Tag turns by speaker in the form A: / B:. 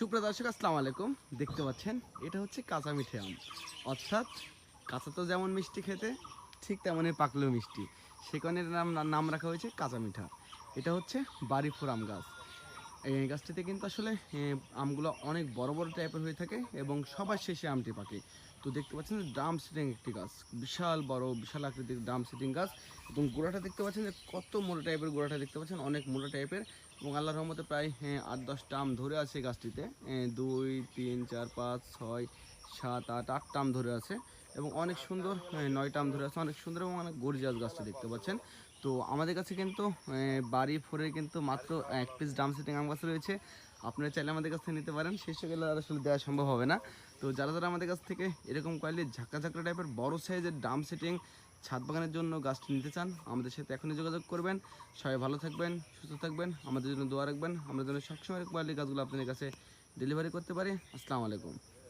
A: সুপ্রিয় দর্শক, আসসালামু আলাইকুম। দেখতে পাচ্ছেন, এটা হচ্ছে কাঁচা মিঠে আম। অর্থাৎ কাঁচা তো যেমন মিষ্টি খেতে, ঠিক তেমনই পাকলেও মিষ্টি। সেখানের নাম নাম রাখা হয়েছে কাঁচা মিঠা। এটা হচ্ছে বাড়ি আম গাছ। এই গাছটিতে কিন্তু আসলে আমগুলো অনেক বড় বড় টাইপের হয়ে থাকে এবং সবার শেষে আমটি পাকে। তো দেখতে পাচ্ছেন যে ড্রাম সিটিং একটি গাছ, বিশাল বড়, বিশাল আকৃতির ড্রাম সিটিং গাছ এবং গোড়াটা দেখতে পাচ্ছেন যে কত মোটা টাইপের গোড়াটা দেখতে পাচ্ছেন, অনেক মোটা টাইপের এবং আল্লাহ রহমতে প্রায় আট দশটা আম ধরে আছে গাছটিতে। দুই, তিন, চার, পাঁচ, ছয় সাত, আট আট টাম ধরে আছে এবং অনেক সুন্দর নয় টাম ধরে আছে। অনেক সুন্দর এবং অনেক গরিজাস গাছটা দেখতে পাচ্ছেন। তো আমাদের কাছে কিন্তু বাড়ি ফোরে কিন্তু মাত্র এক পিস ড্রাম সিটিং আম গাছ রয়েছে। আপনারা চাইলে আমাদের কাছ থেকে নিতে পারেন শেষ হয়ে গেলে আসলে দেওয়া সম্ভব হবে না। তো যারা যারা আমাদের কাছ থেকে এরকম কোয়ালিটির ঝাঁকা ঝাঁকা টাইপের বড় সাইজের ড্রাম সেটিং ছাদ বাগানের জন্য গাছটি নিতে চান, আমাদের সাথে এখনই যোগাযোগ করবেন। সবাই ভালো থাকবেন, সুস্থ থাকবেন, আমাদের জন্য দোয়া রাখবেন। আমরা যেন সবসময় কোয়ালিটি গাছগুলো আপনাদের কাছে ডেলিভারি করতে পারি। আসসালামু আলাইকুম।